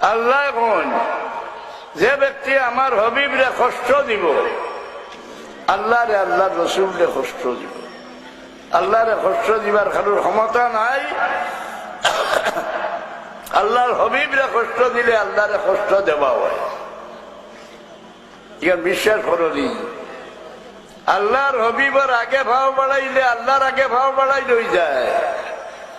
আল্লাহ এখন যে ব্যক্তি আমার হবিবরে কষ্ট দিব আল্লাহ রে আল্লাহ রসুলরে কষ্ট দিব। আল্লাহরে কষ্ট দিবার কারোর ক্ষমতা নাই। আল্লাহর হবিবরে কষ্ট দিলে আল্লাহরে কষ্ট দেওয়া হয়। বিশ্বাস করনি আল্লাহর হবিবর আগে ভাও বাড়াইলে আল্লাহর আগে ভাও বাড়াই রই যায়।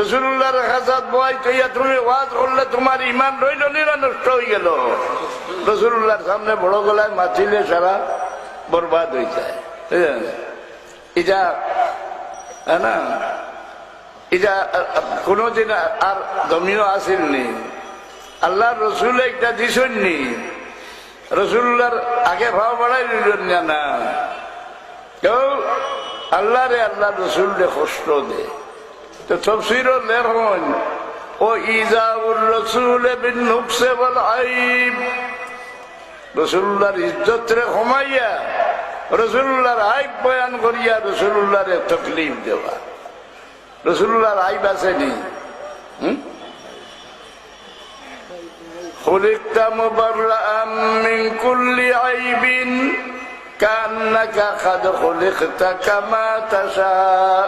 রসুল্লাহ রেখাজাত বই তৈয়া তুমি ওয়াজ করলে তোমার ইমান রইল নিরা নষ্ট হয়ে গেল। রসুল্লাহর সামনে বড় গলায় মাছিলে সারা বরবাদ হয়ে যায়? এটা হ্যাঁ না? এটা কোনোদিন আর জমিও আসেননি। আল্লাহ রসুল একটা দিছননি। রসুল্লার আগে ভাব বাড়াই দিলেন না না। কেউ আল্লাহ রে আল্লাহ রসুল রে কষ্ট দে তো তফসির লেখন ও ইজাউর রসুল বিন নুকসে বল আইব রসুল্লার ইজ্জত রে কমাইয়া রসুল্লার আইব বয়ান করিয়া রসুল্লারে তকলিফ দেওয়া রসুল্লাহর আইব আসেনি হুম خلقت مبرأ من كل عيب كأنك قد خلقت كما تشاء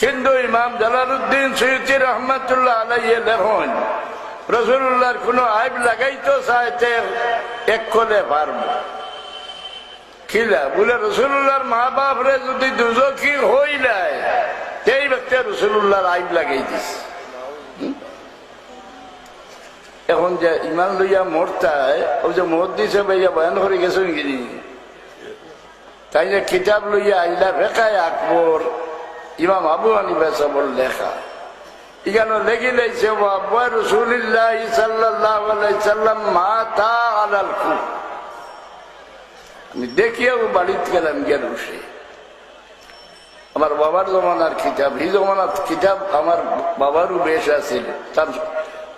কিন্তু ইমাম জালালউদ্দিন সৈয়দি রহমতুল্লাহ আলাইয়ে লেখন রসুল্লাহর কোনো আইব লাগাইতো চাইতে এক কলে পারব খিলা বলে রসুল্লাহর মা বাপ রে যদি দুজকি হই নাই, সেই ব্যক্তি রসুল্লাহর আইব লাগাই দিস এখন যে ইমান লইয়া মরতায়, ও যে মত দিছে ভাইয়া বয়ান করে গেছো নাকি? তাই যে কিতাব লইয়া আইলা রেখায় আকবর ইমাম আবু হানিফা সবর লেখা। এখানে লেগে লাইছে আব্বা আমি দেখিয়াও বাড়িতে গেলাম গিয়ে বসে আমার বাবার জমানার কিতাব, এই জমানার কিতাব আমার বাবারও বেশ আছিল। তার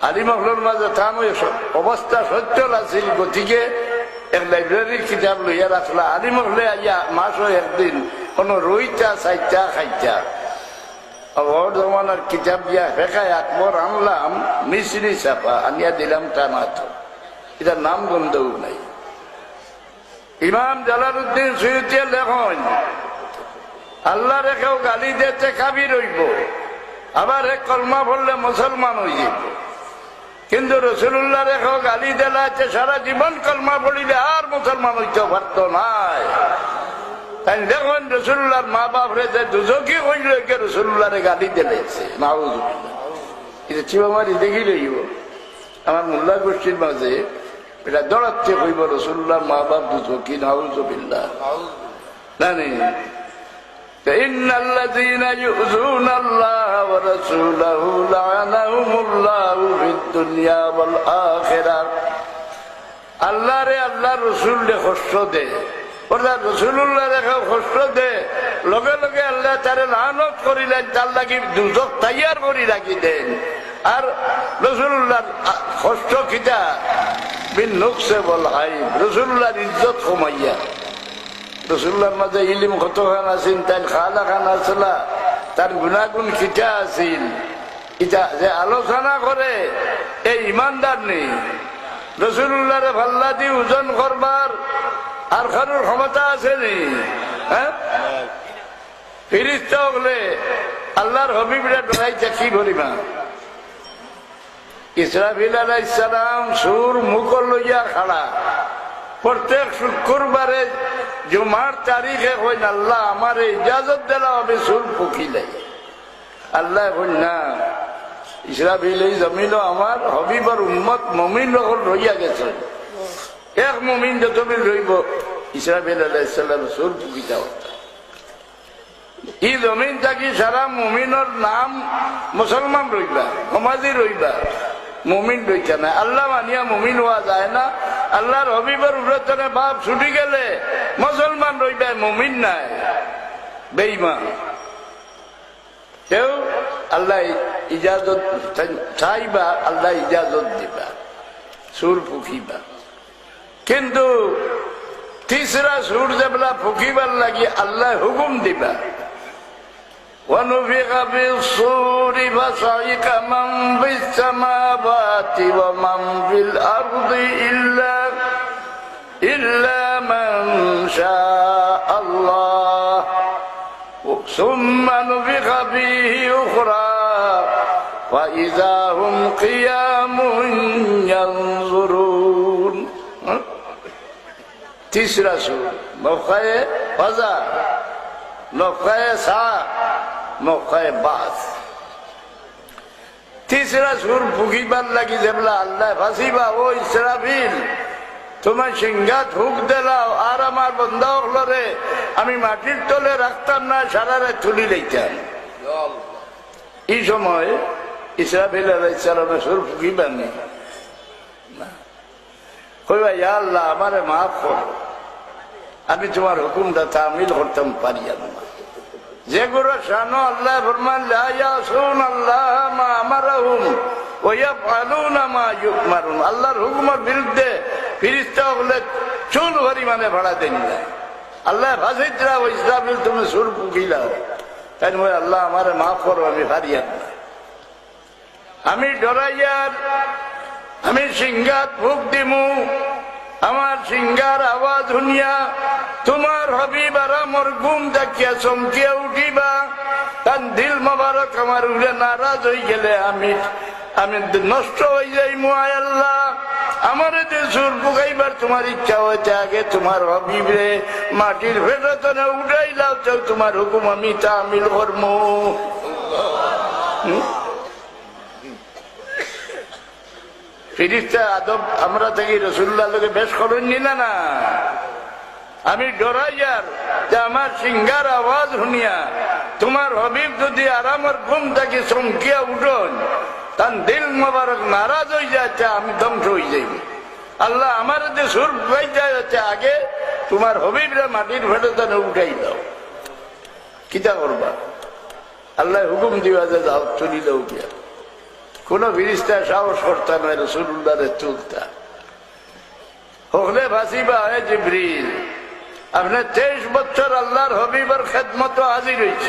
আলিমহলের মাঝে তাম অবস্থা সচ্ছল আছিল গতিকে এক লাইব্রেরির কিতাব লইয়া রাখলা। আলিমহলে আইয়া মাসও একদিন কোনো রইটা চাইটা খাইটা ওর জমানার কিতাব দিয়া ফেকায় আকবর আনলাম মিশ্রি চাপা আনিয়া দিলাম তা মাত্র এটার নাম গন্ধও নাই। ইমাম জালালউদ্দিন সৈয়দিয়া লেখন, আল্লাহ রেখেও গালি দিতে কাবি রইব আবার এক কলমা বললে মুসলমান হয়ে যাব। কিন্তু রসুল্লাহ রেখেও গালি দিলাতে সারা জীবন কলমা পড়িলে আর মুসলমান হইতে পারত নাই। তাই দেখুন রসুল্লাহর মা বাপ রে যে দুজকি হইল কে রসুল্লাহরে গালি দিলেছে মাহুজুবিল্লাহ এটা চিবামারি দেখি লইব আমার মোল্লা গোষ্ঠীর মাঝে এটা দৌড়াচ্ছে হইব রসুল্লাহ মা বাপ দুজকি নাউজুবিল্লাহ জানি إن الذين يؤذون الله ورسوله لعنهم الله في الدنيا والآخرة আল্লাহ রে আল্লাহ রসুল রে কষ্ট দে অর্থাৎ রসুল্লাহ রেখে কষ্ট দে। লগে লগে আল্লাহ তারে লানত করিলেন, তার লাগি দুজক তৈয়ার করি রাখি দেন। আর রসুল্লাহ কষ্ট খিতা বিন নুকসে বল হাই রসুল্লাহর ইজ্জত কমাইয়া। রসুল্লার মাঝে ইলিম কত খান আছিল তাই খালা খান আসলা তার গুণাগুণ খিটা আছিল। ইটা যে আলোচনা করে এই ইমানদার নেই। রসুল্লাহরে ভাল্লা দি ওজন করবার আর কারোর ক্ষমতা আছে নি হ্যাঁ? ফিরিস্তা হলে আল্লাহর হবিবরা ডরাইছে কি করিবা ইসরাফিল আলাইসালাম সুর মুখ লইয়া খাড়া। প্রত্যেক শুক্রবারে জুমার তারিখে হইন আল্লাহ আমার ইজাজত দিলা হবে সুর ফুকিলে। আল্লাহ হইন না, ইসরাফিল এই জমিন আমার হবিবর উম্মত মমিন রকম রইয়া গেছে। এক মমিন যতবিল রইব ইসরাফিল আলাইসাল্লাম সুর ফুকিতা হতো ই জমিন থাকি সারা মুমিনের নাম মুসলমান রইবা সমাজি রইবা? মমিন রইছে না আল্লাহ মানিয়া মমিন হওয়া যায় না। আল্লাহর হবিবের উড়তনে বাপ ছুটি গেলে মুসলমান রইবা, মমিন নাই। বেইমান কেউ আল্লাহ ইজাজত চাইবা, আল্লাহ ইজাজত দিবা, সুর ফুকিবা। কিন্তু তিসরা সুর যেবেলা ফুকিবার লাগি আল্লাহ হুকুম দিবা ونفخ في الصور فصعق من في السماوات ومن في الأرض إلا إلا من شاء الله ثم نفخ فيه أخرى وإذا هم قيام ينظرون तीसरा सूर मौकाए फजा मौकाए सा मौकाए बास तीसरा सुर फुकीबार लगी जबला अल्लाह फसीबा ओ इसराफिल তোমার সিংহা ঢুক দিলাও আর আমার বন্ধা হলরে আমি মাটির তলে রাখতাম না সারারে তুলি লইতাম। এই সময় ইসরাফিল আলাইসালামের সুর ফুকিবার নেই। কইবা ইয়া আল্লাহ, আমারে মাফ কর। আমি তোমার হুকুমটা তামিল করতাম পারিয়া না। যেগুলো শানো, আল্লাহ ফরমান, লা ইয়াসুন আল্লাহ মা আমারাহুম, ওয়া ইয়াফআলুনা মা ইউমারুন। আল্লাহর হুকুমের বিরুদ্ধে ফিরিস্তা হলে চুল পরিমাণে ভাড়া দেন না। আল্লাহ ভাসিতরা ওই ইসরাফিল তুমি সুর পুকিলাও তাই ওই আল্লাহ আমারে মাফ করো, আমি হারিয়ান না। আমি ডরাইয়ার আমি সিংহাত ভুক দিমু। আমার সিংহার আওয়াজ শুনিয়া তোমার হবিব আর আমার ঘুম দেখিয়া চমকিয়া উঠিবা। তার দিল মোবারক আমার উড়ে নারাজ হয়ে গেলে আমি আমি নষ্ট হয়ে যাই মুআই আল্লাহ। আমার যে সুর বুকাইবার তোমার ইচ্ছা হয়েছে, আগে তোমার হবিবে মাটির ভেতরে উঠাইলাও তোমার হুকুম আমি তামিল কর্ম। ফিরিস্তা আদব আমরা থেকে রসুল্লাহ লোকে বেশ করেননি না না। আমি ডরাইয়ার যে আমার সিঙ্গার আওয়াজ শুনিয়া, তোমার হবিব যদি আরামের ঘুম থেকে চমকিয়া উঠন, তার দিল মোবারক নারাজ হয়ে যাচ্ছে আমি ধ্বংস হয়ে যাইব। আল্লাহ আমার যে সুর পাইতে যাচ্ছে আগে, তোমার হবিবরা মাটির ভেটে উঠাই দাও। কিতা করবা? আল্লাহ হুকুম দিবা যে যাও, চলি দাও গিয়া। কোন ব্রিজটা সাহস করতাম না রসুল্লাহরে তুলতা। হলে ভাসিবা হয় ব্রিজ আপনি তেইশ বছর আল্লাহর হবিবর খেদমত হাজির হয়েছ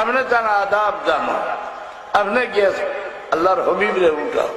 আপনি তার আদাব জানো। আপনি গিয়ে আল্লাহর হবিবরে উঠাও।